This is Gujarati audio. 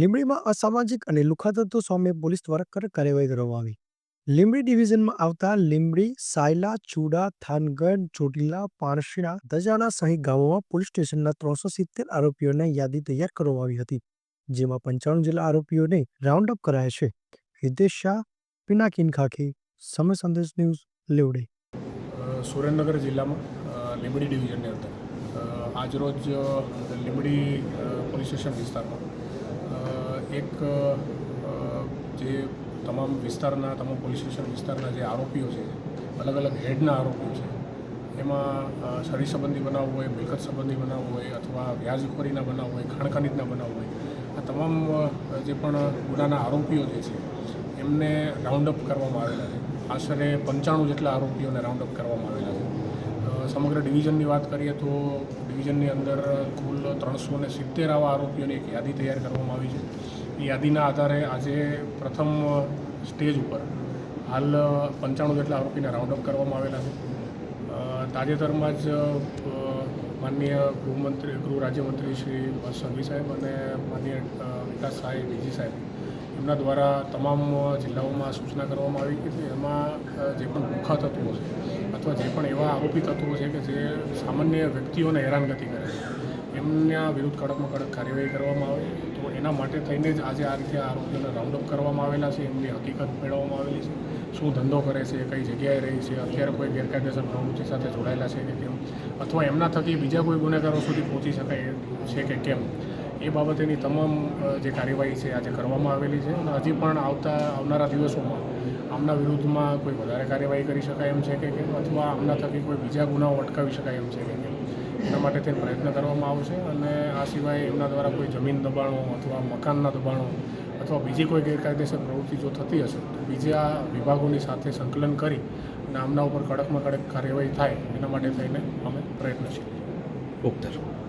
લીંબડીમાં અસામાજિક અને લુખ્ખા તત્વો સામે પોલીસ દ્વારા કડક કાર્યવાહી કરવામાં આવી. લીંબડી ડિવિઝનમાં આવતા લીંબડી, સાયલા, ચુડા, થાનગઢ, ચોટીલા પારશીણા દજાણા સહિત ગામોમાં પોલીસ સ્ટેશનના ત્રણસો સિત્તેર આરોપીઓની યાદી તૈયાર કરવામાં આવી હતી, જેમાં પંચાણું જેટલા આરોપીઓને રાઉન્ડ અપ કરાયા છે. હિતેશ શાહ, પિનાકીન ખાખી, સમય સંદેશ ન્યૂઝ, લીવડી. સુરેન્દ્રનગર જિલ્લામાં લીંબડી ડિવિઝનની અંદર. આજરોજ લીંબડી પોલીસ સ્ટેશન વિસ્તારમાં એક જે તમામ વિસ્તારના, તમામ પોલીસ સ્ટેશન વિસ્તારના જે આરોપીઓ છે, અલગ અલગ હેડના આરોપીઓ છે, એમાં શરીર સંબંધી બનાવ હોય, મિલકત સંબંધી બનાવ હોય, અથવા વ્યાજખોરીના બનાવ હોય ખાણખનીના બનાવ હોય, આ તમામ જે પણ ગુનાના આરોપીઓ જે છે, એમને રાઉન્ડ અપ કરવામાં આવેલા છે. આશરે પંચાણું જેટલા આરોપીઓને રાઉન્ડ અપ કરવામાં આવેલા છે. સમગ્ર ડિવિઝનની વાત કરીએ તો ડિવિઝનની અંદર કુલ ત્રણસો ને સિત્તેર આવા આરોપીઓની એક યાદી તૈયાર કરવામાં આવી છે. એ યાદીના આધારે આજે પ્રથમ સ્ટેજ ઉપર હાલ પંચાણું જેટલા આરોપીને રાઉન્ડ અપ કરવામાં આવેલા છે. તાજેતરમાં જ માનનીય ગૃહમંત્રી, ગૃહ રાજ્યમંત્રી શ્રી સંઘવી સાહેબ અને માનનીય વિકાસ સાહેબ, ડીજી સાહેબ એમના દ્વારા તમામ જિલ્લાઓમાં સૂચના કરવામાં આવી કે એમાં જે પણ ભૂખા હતું છે અથવા જે પણ એવા આરોપી તત્વો છે કે જે સામાન્ય વ્યક્તિઓને હેરાનગતિ કરે છે, એમના વિરુદ્ધ કડકમાં કડક કાર્યવાહી કરવામાં આવે, તો એના માટે થઈને જ આજે આ રીતે આરોપીઓને રાઉન્ડ અપ કરવામાં આવેલા છે, એમની હકીકત મેળવવામાં આવેલી છે, શું ધંધો કરે છે, કઈ જગ્યાએ રહી છે, અત્યારે કોઈ ગેરકાયદેસર પ્રવૃત્તિ સાથે જોડાયેલા છે કે કેમ, અથવા એમના થકી બીજા કોઈ ગુનેગારો સુધી પહોંચી શકાય છે કે કેમ? એ બાબતેની તમામ જે કાર્યવાહી છે આજે કરવામાં આવેલી છે અને હજી પણ આવતા, આવનારા દિવસોમાં આમના વિરુદ્ધમાં કોઈ વધારે કાર્યવાહી કરી શકાય એમ છે કે કેમ અથવા આમના થકી કોઈ બીજા ગુનાઓ અટકાવી શકાય એમ છે કે કેમ એના માટે તે પ્રયત્ન કરવામાં આવશે અને આ સિવાય એમના દ્વારા કોઈ જમીન દબાણો અથવા મકાનના દબાણો અથવા બીજી કોઈ ગેરકાયદેસર પ્રવૃત્તિ જો થતી હશે, તો બીજા વિભાગોની સાથે સંકલન કરી અને આમના ઉપર કડકમાં કડક કાર્યવાહી થાય એના માટે થઈને અમે પ્રયત્નશીલ ઓકે